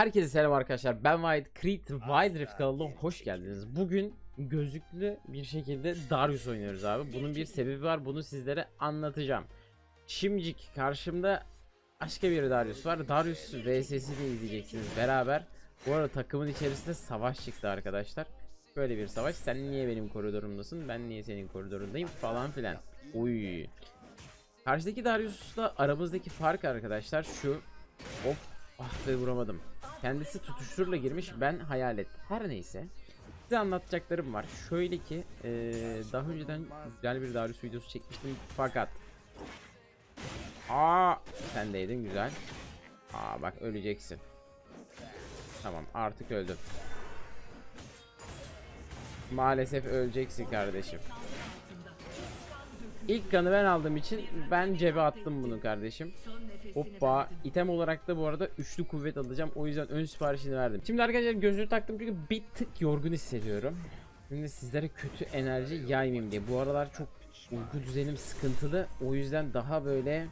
Herkese selam arkadaşlar. Ben White Creed Wild Rift kanalına hoş geldiniz. Bugün gözlüklü bir şekilde Darius oynuyoruz abi. Bunun bir sebebi var. Bunu sizlere anlatacağım. Şimdicik karşımda başka bir Darius var. Darius VS'sini izleyeceksiniz beraber. Bu arada takımın içerisinde savaş çıktı arkadaşlar. Böyle bir savaş. Sen niye benim koridorumdasın? Ben niye senin koridorundayım? Falan filan. Uy. Karşıdaki Darius'la aramızdaki fark arkadaşlar şu. Hop. Ah be vuramadım. Kendisi tutuşturla girmiş ben hayalet. Her neyse. Size anlatacaklarım var. Şöyle ki eee, daha önceden güzel bir Darius videosu çekmiştim fakat Aa sen deydin güzel. Aa bak öleceksin. Tamam artık öldüm. Maalesef öleceksin kardeşim. İlk kanı ben aldığım için ben cebe attım bunu kardeşim. Hoppa. item olarak da bu arada üçlü kuvvet alacağım. O yüzden ön siparişini verdim. Şimdi arkadaşlar gözlüğü taktım çünkü bir tık yorgun hissediyorum. Şimdi sizlere kötü enerji yaymayayım diye. Bu aralar çok uyku düzenim sıkıntılı. O yüzden daha böyle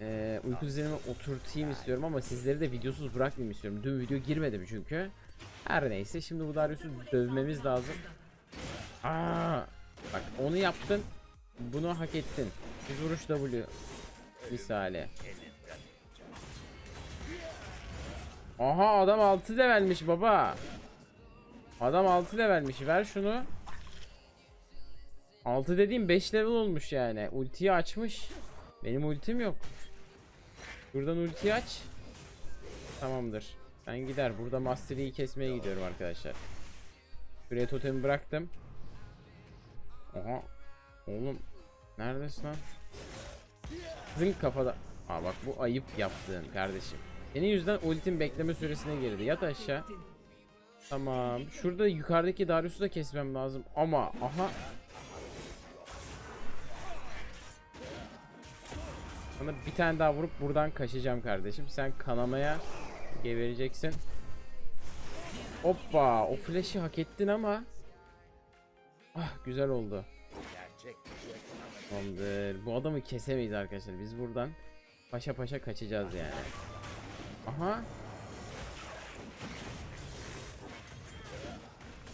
e, uyku düzenimi oturtayım istiyorum ama sizleri de videosuz bırakmayayım istiyorum. Dün video girmedim çünkü. Her neyse şimdi bu Darius'u dövmemiz lazım. Aa, bak onu yaptın. Bunu hak ettin. Bir vuruş W misali. Aha adam 6 levelmiş baba. Adam 6 levelmiş. Ver şunu. 6 dediğim 5 level olmuş yani. Ultiyi açmış. Benim ultim yok. Buradan ultiyi aç. Tamamdır. Ben gider. Burada Master Yi'yi kesmeye gidiyorum arkadaşlar. Şuraya totemi bıraktım. Oha. Oğlum. Neredesin lan? Zınk kafada. Aa bak bu ayıp yaptığın kardeşim. Senin yüzden ultim bekleme süresine girdi. Yat aşağı. Tamam. Şurada yukarıdaki Darius'u da kesmem lazım. Ama aha. Sana bir tane daha vurup buradan kaçacağım kardeşim. Sen kanamaya gebereceksin. Hoppa. O flash'i hak ettin ama. Ah güzel oldu. Tamamdır. Bu adamı kesemeyiz arkadaşlar. Biz buradan paşa paşa kaçacağız yani. Aha.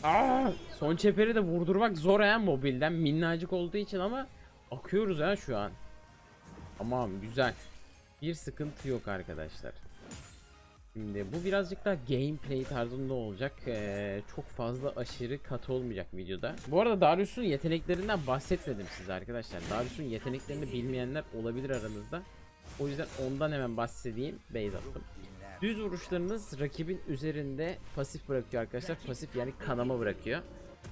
Aa, son çeperi de vurdurmak zor ya mobilden. Minnacık olduğu için ama akıyoruz ha şu an. Tamam güzel. Bir sıkıntı yok arkadaşlar. Şimdi bu birazcık daha gameplay tarzında olacak. Ee, çok fazla aşırı katı olmayacak videoda. Bu arada Darius'un yeteneklerinden bahsetmedim size arkadaşlar. Darius'un yeteneklerini bilmeyenler olabilir aranızda. O yüzden ondan hemen bahsedeyim. Base attım. Düz vuruşlarınız rakibin üzerinde pasif bırakıyor arkadaşlar. Pasif yani kanama bırakıyor.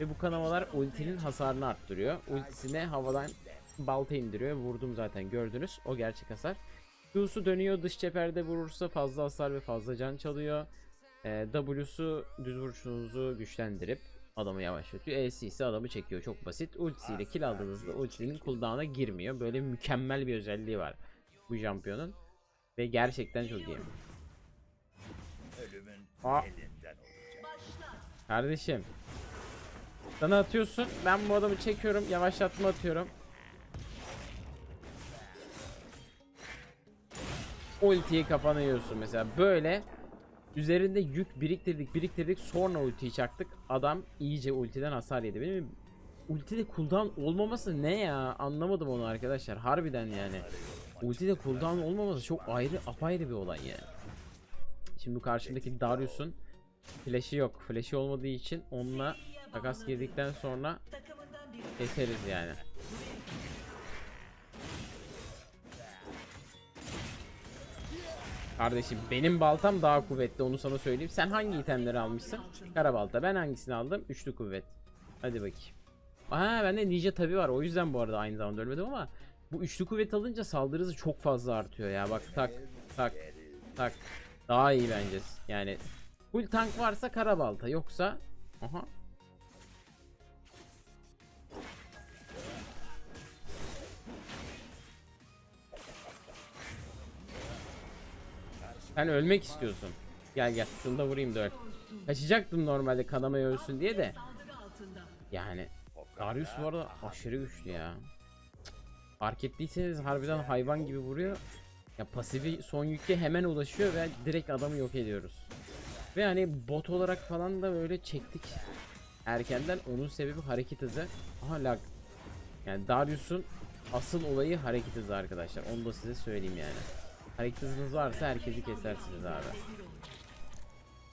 Ve bu kanamalar ultinin hasarını arttırıyor. Ultisine havadan balta indiriyor. Vurdum zaten gördünüz. O gerçek hasar. Q'su dönüyor dış cepherde vurursa fazla hasar ve fazla can çalıyor. Ee, W'su düz vuruşunuzu güçlendirip adamı yavaşlatıyor. E'si ise adamı çekiyor. Çok basit. Ultisiyle kill aldığınızda ultinin cooldown'a girmiyor. Böyle mükemmel bir özelliği var bu şampiyonun. Ve gerçekten çok iyi. Aa. Kardeşim. Sana atıyorsun. Ben bu adamı çekiyorum. Yavaşlatma atıyorum. Ultiyi kafana yiyorsun mesela. Böyle üzerinde yük biriktirdik biriktirdik sonra ultiyi çaktık. Adam iyice ultiden hasar yedi. Benim ultide cooldown olmaması ne ya? Anlamadım onu arkadaşlar. Harbiden yani. Ultide cooldown olmaması çok ayrı apayrı bir olay yani. Şimdi bu karşımdaki Darius'un flash'i yok. Flash'i olmadığı için onunla takas girdikten sonra keseriz yani Kardeşim benim baltam daha kuvvetli onu sana söyleyeyim. Sen hangi itemleri almışsın? Kara balta. Ben hangisini aldım? Üçlü kuvvet. Hadi bakayım. Aa bende ninja tabi var. O yüzden bu arada aynı zamanda ölmedim ama bu üçlü kuvvet alınca saldırı hızı çok fazla artıyor ya. Bak tak tak tak. Daha iyi bence. Yani full tank varsa kara balta yoksa aha Sen ölmek istiyorsun. Gel gel. Şunu da vurayım da öl. Kaçacaktım normalde kanamaya ölsün diye de. Yani Darius bu arada aşırı güçlü ya. Fark ettiyseniz harbiden hayvan gibi vuruyor. Ya pasifi son yükle hemen ulaşıyor ve direkt adamı yok ediyoruz. Ve hani bot olarak falan da böyle çektik erkenden. Onun sebebi hareket hızı. Aha lag. Yani Darius'un asıl olayı hareket hızı arkadaşlar. Onu da size söyleyeyim yani. Hareket hızınız varsa herkesi kesersiniz abi.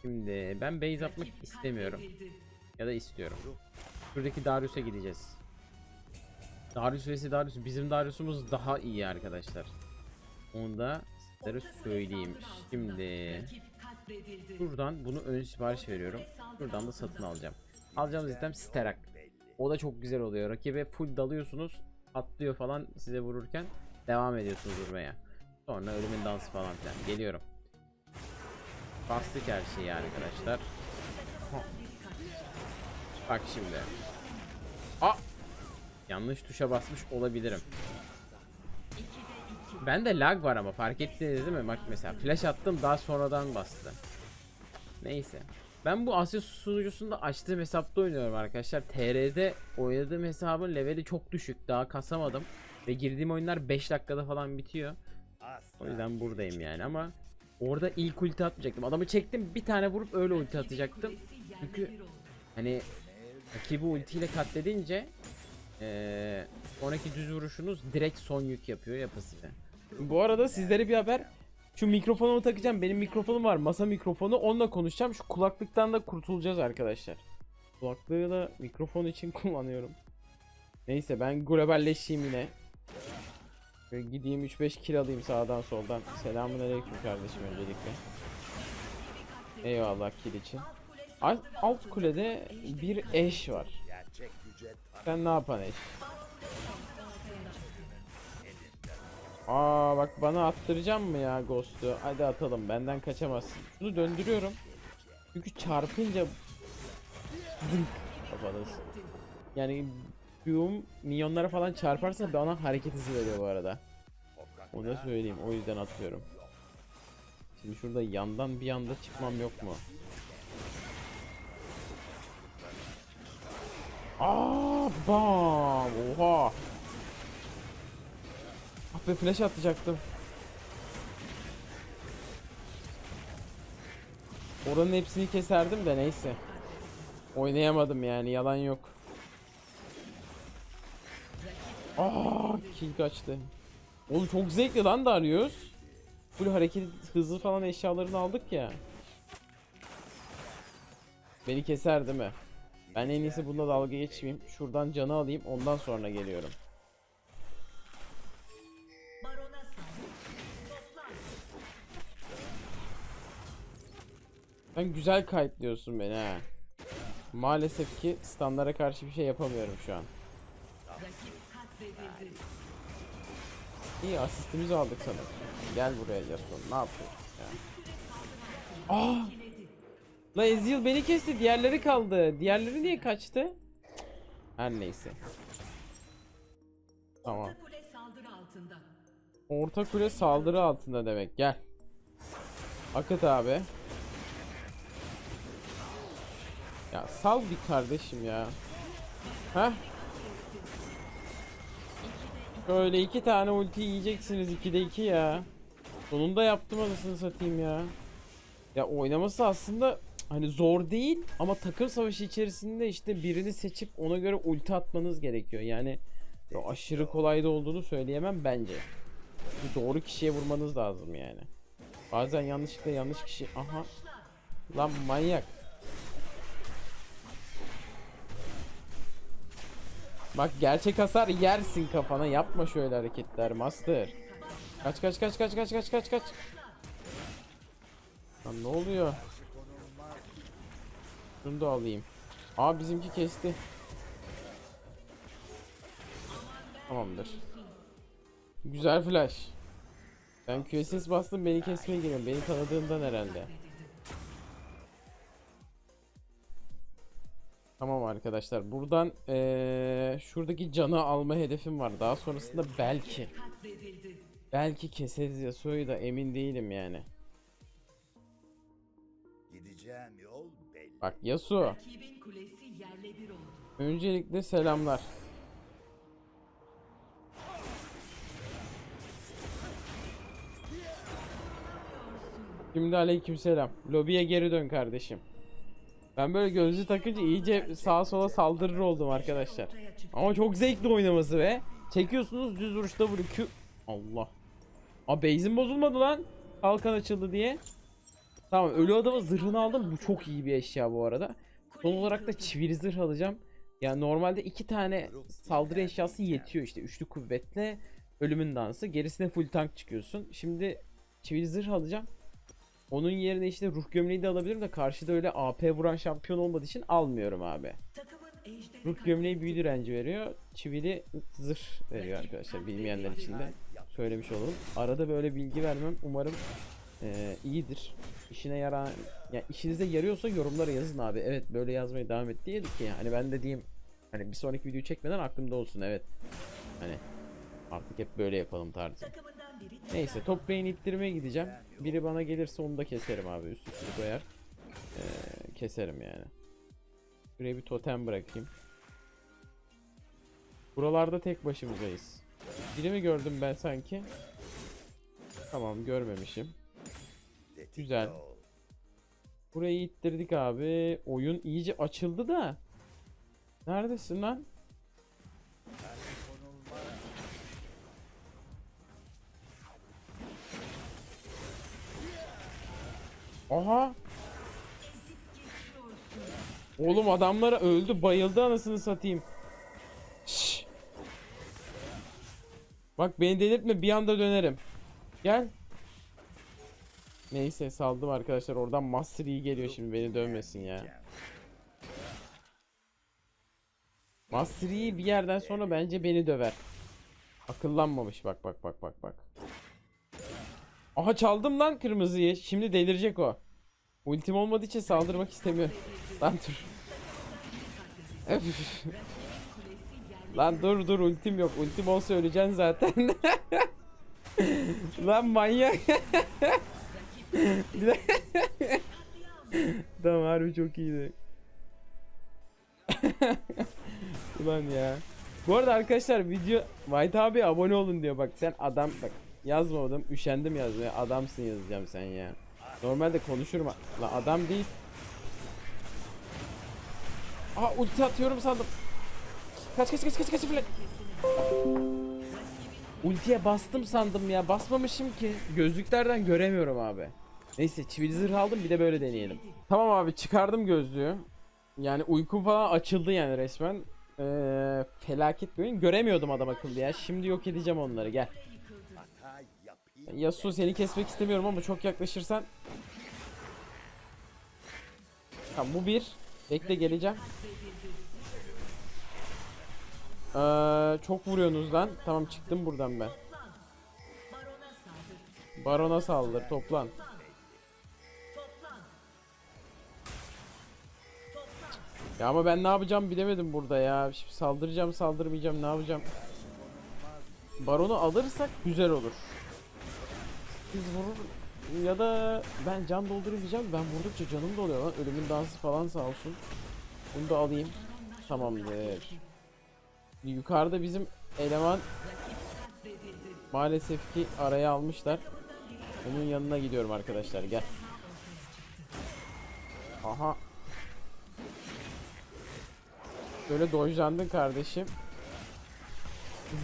Şimdi ben base atmak istemiyorum. Ya da istiyorum. Şuradaki Darius'a gideceğiz. Darius vs Darius. Bizim Darius'umuz daha iyi arkadaşlar. Onu da sizlere söyleyeyim. Şimdi şuradan bunu ön sipariş veriyorum. Şuradan da satın alacağım. Alacağımız item Sterak. O da çok güzel oluyor. Rakibe full dalıyorsunuz. Atlıyor falan size vururken devam ediyorsunuz vurmaya. Sonra ölümün dansı falan filan. Geliyorum. Bastık her şeyi arkadaşlar. Bak şimdi. Aa! Yanlış tuşa basmış olabilirim. Bende lag var ama fark ettiniz değil mi? Bak mesela flash attım daha sonradan bastı. Neyse. Ben bu Asya sunucusunda açtığım hesapta oynuyorum arkadaşlar. TR'de oynadığım hesabın leveli çok düşük. Daha kasamadım. Ve girdiğim oyunlar 5 dakikada falan bitiyor. O yüzden buradayım yani ama orada ilk ulti atmayacaktım. Adamı çektim bir tane vurup öyle ulti atacaktım. Çünkü hani rakibi ultiyle katledince eee sonraki düz vuruşunuz direkt son yük yapıyor yapısıyla. Bu arada sizlere bir haber. Şu mikrofonumu takacağım. Benim mikrofonum var. Masa mikrofonu. Onunla konuşacağım. Şu kulaklıktan da kurtulacağız arkadaşlar. Kulaklığı da mikrofon için kullanıyorum. Neyse ben globalleşeyim yine. Şöyle gideyim 3-5 kill alayım sağdan soldan. Selamun aleyküm kardeşim öncelikle. Eyvallah kill için. Alt, alt kulede bir eş var. Sen ne yapan eş? Aa bak bana attıracağım mı ya Ghost'u? Hadi atalım benden kaçamazsın. Şunu döndürüyorum. Çünkü çarpınca zınk. Yani Q'um minyonlara falan çarparsa bana hareket hızı veriyor bu arada. Onu da söyleyeyim o yüzden atıyorum. Şimdi şurada yandan bir anda çıkmam yok mu? Aa bam oha. Ah be flash atacaktım. Oranın hepsini keserdim de neyse. Oynayamadım yani yalan yok. Aa kill kaçtı. Oğlum çok zevkli lan Darius. Full hareket hızı falan eşyalarını aldık ya. Beni keser değil mi? Ben en iyisi bunda dalga geçmeyeyim. Şuradan canı alayım ondan sonra geliyorum. Sen güzel kayıtlıyorsun beni ha. Maalesef ki standara karşı bir şey yapamıyorum şu an. İyi asistimizi aldık sanırım. Gel buraya Yasuo. Ne yapıyorsun ya? Aa! La Ezreal beni kesti. Diğerleri kaldı. Diğerleri niye kaçtı? Her neyse. Tamam. Orta kule saldırı altında demek. Gel. Akıt abi. Ya sal bir kardeşim ya. Heh. Böyle iki tane ulti yiyeceksiniz 2'de 2 ya. Sonunda yaptım anasını satayım ya. Ya oynaması aslında hani zor değil ama takım savaşı içerisinde işte birini seçip ona göre ulti atmanız gerekiyor. Yani ya aşırı kolay da olduğunu söyleyemem bence. Çünkü doğru kişiye vurmanız lazım yani. Bazen yanlışlıkla yanlış kişi... Aha. Lan manyak. Bak gerçek hasar yersin kafana. Yapma şöyle hareketler master. Kaç kaç kaç kaç kaç kaç kaç kaç. Lan ne oluyor? Şunu da alayım. Aa bizimki kesti. Tamamdır. Güzel flash. Ben QSS bastım beni kesmeye geliyorum. Beni tanıdığından herhalde. Tamam arkadaşlar. Buradan eee, şuradaki canı alma hedefim var. Daha sonrasında belki belki keseriz Yasuo'yu da emin değilim yani. Gideceğim yol belli. Bak Yasuo. Öncelikle selamlar. Şimdi aleykümselam. Lobiye geri dön kardeşim. Ben böyle gözlü takınca iyice sağa sola saldırır oldum arkadaşlar. Ama çok zevkli oynaması be. Çekiyorsunuz düz vuruyor. Kü- Allah. Aa base'im bozulmadı lan. Kalkan açıldı diye. Tamam ölü adamın zırhını aldım. Bu çok iyi bir eşya bu arada. Son olarak da çivili zırh alacağım. Yani normalde iki tane saldırı eşyası yetiyor işte. Üçlü kuvvetle ölümün dansı. Gerisine full tank çıkıyorsun. Şimdi çivili zırh alacağım. Onun yerine işte ruh gömleği de alabilirim de karşıda öyle AP vuran şampiyon olmadığı için almıyorum abi. Ruh gömleği büyü direnci veriyor. Çivili zırh veriyor arkadaşlar bilmeyenler için de söylemiş olalım. Arada böyle bilgi vermem umarım eee, iyidir. İşine yarar ya işinize yarıyorsa yorumlara yazın abi. Evet böyle yazmaya devam et diyedik ki hani ben de diyeyim hani bir sonraki videoyu çekmeden aklımda olsun evet. Hani artık hep böyle yapalım tarzı. Neyse top beyni ittirmeye gideceğim. Biri bana gelirse onu da keserim abi üst üste koyar. Ee, keserim yani. Şuraya bir totem bırakayım. Buralarda tek başımızdayız. Biri mi gördüm ben sanki? Tamam görmemişim. Güzel. Burayı ittirdik abi. Oyun iyice açıldı da. Neredesin lan? Aha. Oğlum adamlara öldü bayıldı anasını satayım. Şşş. Bak beni delirtme bir anda dönerim. Gel. Neyse saldım arkadaşlar oradan Master Yi geliyor şimdi beni dövmesin ya. Master Yi bir yerden sonra bence beni döver. Akıllanmamış bak bak bak bak bak. Aha çaldım lan kırmızıyı. Şimdi delirecek o. Ultim olmadığı için saldırmak istemiyor. Lan dur. Lan dur dur ultim yok. Ultim olsa öleceksin zaten. lan manyak. Tamam harbi çok iyiydi. Ulan ya. Bu arada arkadaşlar video White abi abone olun diyor bak sen adam bak yazmadım üşendim yazmaya adamsın yazacağım sen ya. Normalde konuşurum la adam değil. Aa ulti atıyorum sandım. Kaç kaç kaç kaç kaç flash. Ultiye bastım sandım ya basmamışım ki. Gözlüklerden göremiyorum abi. Neyse çivili zırh aldım bir de böyle deneyelim. Tamam abi çıkardım gözlüğü. Yani uykum falan açıldı yani resmen. Ee, felaket bir oyun. Göremiyordum adam akıllı ya. Şimdi yok edeceğim onları gel. Yasuo seni kesmek istemiyorum ama çok yaklaşırsan. Tamam bu bir. Bekle geleceğim. Ee, çok vuruyorsunuz lan. Tamam çıktım buradan ben. barona saldır. Toplan. Ya ama ben ne yapacağım bilemedim burada ya. Şimdi saldıracağım saldırmayacağım ne yapacağım. Baronu alırsak güzel olur. Biz vurur ya da ben can doldurayım diyeceğim. Ben vurdukça canım doluyor lan. Ölümün dansı falan sağ olsun. Bunu da alayım. Tamamdır. Yukarıda bizim eleman maalesef ki araya almışlar. Onun yanına gidiyorum arkadaşlar gel. Aha. Böyle dojlandın kardeşim.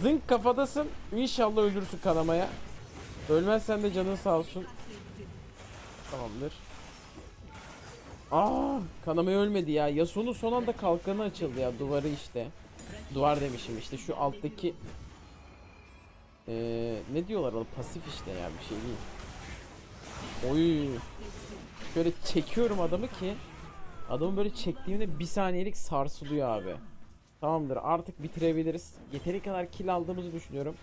Zınk kafadasın. İnşallah ölürsün kanamaya. Ölmezsen de canın sağ olsun. Tamamdır. Aa, kanamaya ölmedi ya. Yasuo'nun son anda kalkanı açıldı ya. Duvarı işte. Duvar demişim işte şu alttaki ee, ne diyorlar ona pasif işte ya bir şey değil. Oy. Şöyle çekiyorum adamı ki adamı böyle çektiğimde bir saniyelik sarsılıyor abi. Tamamdır artık bitirebiliriz. Yeteri kadar kill aldığımızı düşünüyorum.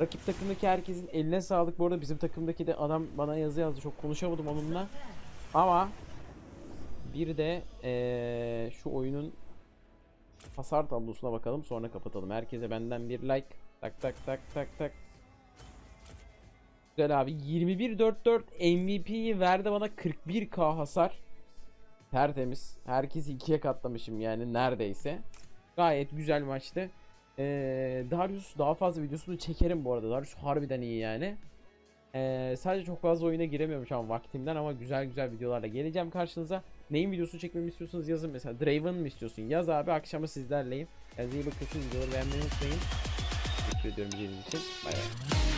Rakip takımdaki herkesin eline sağlık. Bu arada bizim takımdaki de adam bana yazı yazdı. Çok konuşamadım onunla. Ama bir de ee, şu oyunun hasar tablosuna bakalım sonra kapatalım. Herkese benden bir like. Tak tak tak tak tak. Güzel abi 21-4-4 MVP'yi verdi bana 41k hasar. Tertemiz. Herkesi ikiye katlamışım yani neredeyse. Gayet güzel maçtı. Ee, Darius daha fazla videosunu çekerim bu arada. Darius harbiden iyi yani. Ee, sadece çok fazla oyuna giremiyorum şu an vaktimden ama güzel güzel videolarla geleceğim karşınıza. Neyin videosunu çekmemi istiyorsanız yazın mesela. Draven mı istiyorsun? Yaz abi akşama sizlerleyim. Kendinize iyi bakıyorsunuz. Videoları beğenmeyi unutmayın. Teşekkür ediyorum izlediğiniz için. Bay bay.